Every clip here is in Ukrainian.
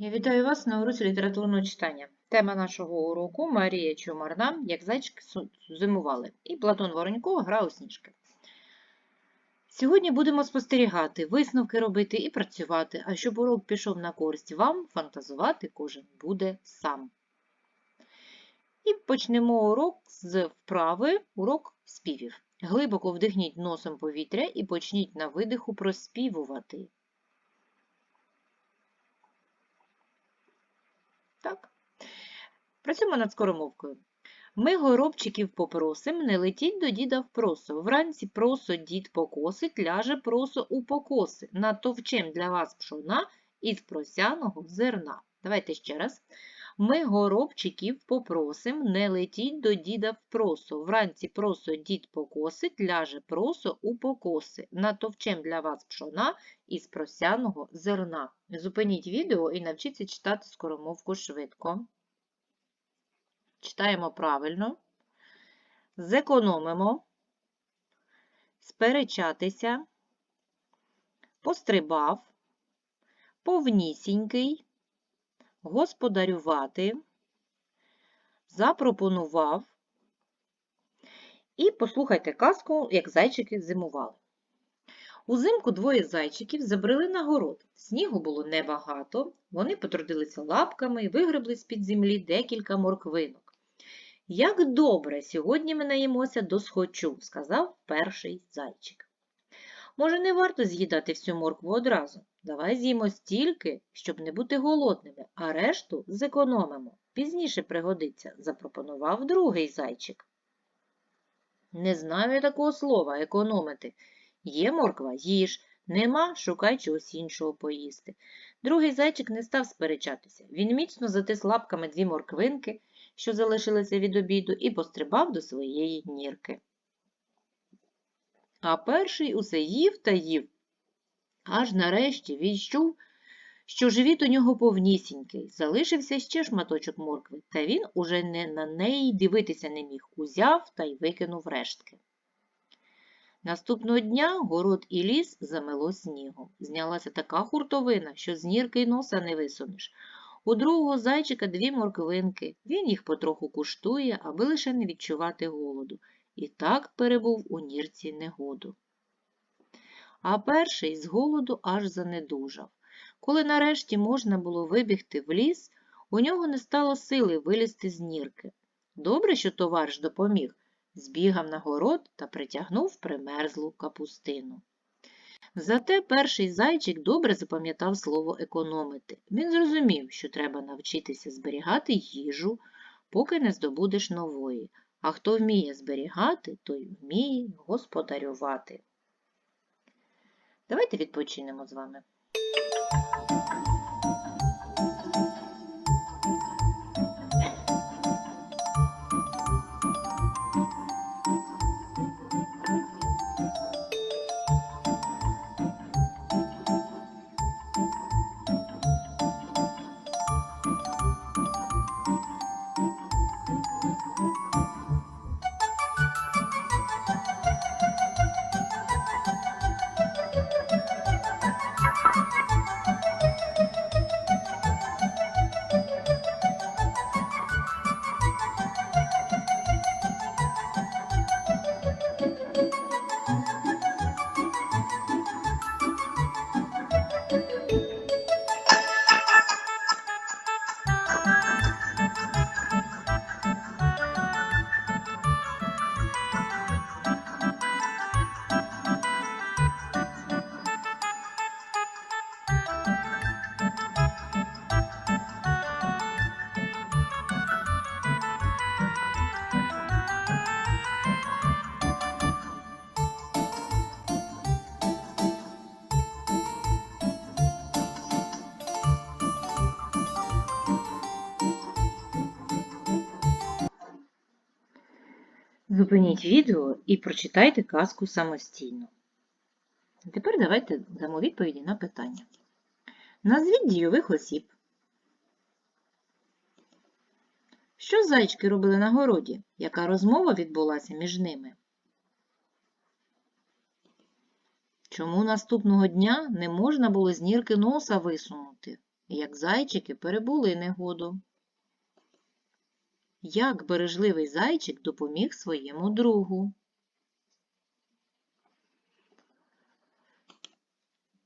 Я вітаю вас на уроці літературного читання. Тема нашого уроку Марія Чумарна, як зайчики зимували, і Платон Воронько гра у сніжки. Сьогодні будемо спостерігати, висновки робити і працювати, а щоб урок пішов на користь вам, фантазувати кожен буде сам. І почнемо урок з вправи урок співів. Глибоко вдихніть носом повітря і почніть на видиху проспівувати. Так. Працюємо над скоромовкою. Ми горобчиків попросим, не летіть до діда в просо. Вранці просо дід покосить, ляже просо у покоси. Натовчем для вас пшона із просяного зерна. Давайте ще раз. Ми горобчиків попросим, не летіть до діда в просо. Вранці просо дід покосить, ляже просо у покоси. Натовчем для вас пшона із просяного зерна. Зупиніть відео і навчіться читати скоромовку швидко. Читаємо правильно. Зекономимо, сперечатися, пострибав, повнісінький, господарювати, запропонував. І послухайте казку, як зайчики зимували. Узимку двоє зайчиків забрели на город. Снігу було небагато, вони потрудилися лапками і вигребли з-під землі декілька морквинок. Як добре, сьогодні ми наїмося досхочу, сказав перший зайчик. Може, не варто з'їдати всю моркву одразу. Давай з'їмо стільки, щоб не бути голодними, а решту зекономимо. Пізніше пригодиться, запропонував другий зайчик. Не знаю я такого слова економити. Є морква їж, нема шукай чогось іншого поїсти. Другий зайчик не став сперечатися. Він міцно затис лапками дві морквинки, що залишилися від обіду, і пострибав до своєї нірки. А перший усе їв та їв, аж нарешті відчув, що живіт у нього повнісінький. Залишився ще шматочок моркви, та він уже не на неї дивитися не міг, узяв та й викинув рештки. Наступного дня город і ліс замело снігом. Знялася така хуртовина, що з нірки й носа не висунеш. У другого зайчика дві морквинки. Він їх потроху куштує, аби лише не відчувати голоду. І так перебув у нірці негоду. А перший з голоду аж занедужав. Коли нарешті можна було вибігти в ліс, у нього не стало сили вилізти з нірки. Добре, що товариш допоміг, збігав на город та притягнув примерзлу капустину. Зате перший зайчик добре запам'ятав слово економити. Він зрозумів, що треба навчитися зберігати їжу, поки не здобудеш нової. А хто вміє зберігати, той вміє господарювати. Давайте відпочинемо з вами. Зупиніть відео і прочитайте казку самостійно. Тепер давайте дамо відповіді на питання. Назвіть дійових осіб. Що зайчики робили на городі? Яка розмова відбулася між ними? Чому наступного дня не можна було з нірки носа висунути? як зайчики перебули негоду. Як бережливий зайчик допоміг своєму другу.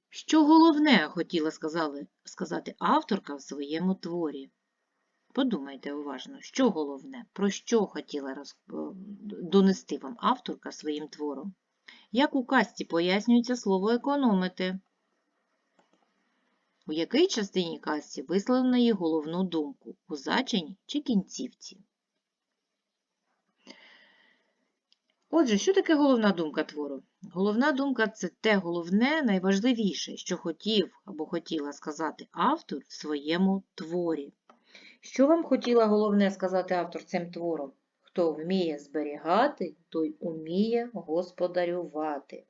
Що головне хотіла сказали, сказати авторка в своєму творі? Подумайте уважно, що головне, про що хотіла роз... е, донести вам авторка своїм твором? Як у казці пояснюється слово економити? У якій частині казці висловлено її головну думку? У зачині чи кінцівці? Отже, що таке головна думка твору? Головна думка це те головне, найважливіше, що хотів або хотіла сказати автор в своєму творі. Що вам хотіла головне сказати автор цим твором? Хто вміє зберігати, той уміє господарювати.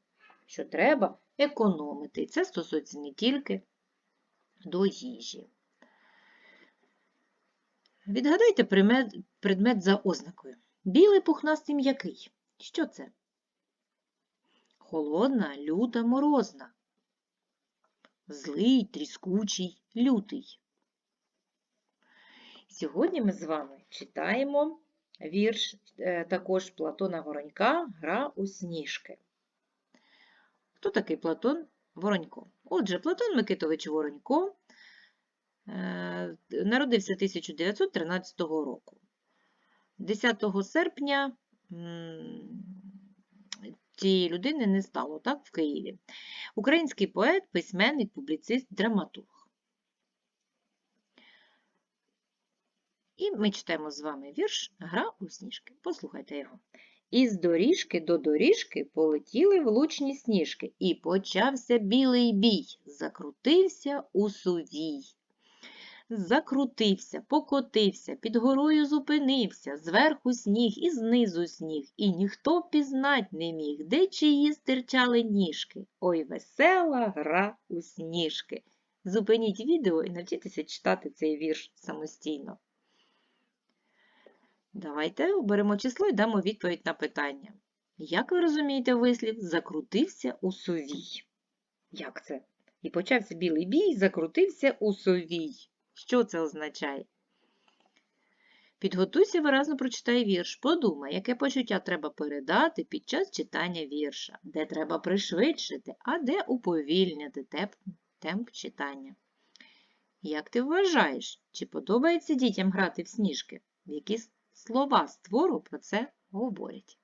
Що треба економити. І це стосується не тільки до їжі. Відгадайте предмет, за ознакою. Білий пухнастий м'який. Що це? Холодна, люта, морозна. Злий, тріскучий, лютий. Сьогодні ми з вами читаємо вірш е, також Платона Воронька Гра у сніжки. Хто такий Платон Воронько? Отже, Платон Микитович Воронько е, народився 1913 року. 10 серпня цієї людини не стало так, в Києві. Український поет, письменник, публіцист, драматург. І ми читаємо з вами вірш Гра у сніжки. Послухайте його. Із доріжки до доріжки полетіли влучні сніжки, і почався білий бій, закрутився у сувій. Закрутився, покотився, під горою зупинився, зверху сніг і знизу сніг, і ніхто пізнать не міг, де чиї стирчали ніжки. Ой, весела гра у сніжки. Зупиніть відео і навчіться читати цей вірш самостійно. Давайте оберемо число і дамо відповідь на питання. Як ви розумієте вислів закрутився у совій? Як це? І почався білий бій, закрутився у совій. Що це означає? Підготуйся, виразно прочитай вірш. Подумай, яке почуття треба передати під час читання вірша, де треба пришвидшити, а де уповільнити темп, темп читання. Як ти вважаєш, чи подобається дітям грати в сніжки? Які слова з твору про це говорять?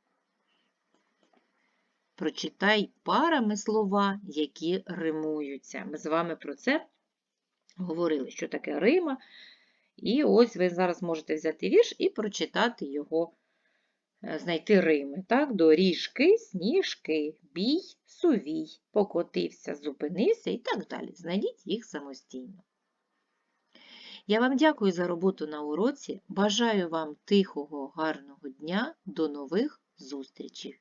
Прочитай парами слова, які римуються. Ми з вами про це говорили, що таке Рима. І ось ви зараз можете взяти вірш і прочитати його, е, знайти Рими. Так? Доріжки, сніжки, бій, сувій, покотився, зупинився і так далі. Знайдіть їх самостійно. Я вам дякую за роботу на уроці. Бажаю вам тихого, гарного дня. До нових зустрічей!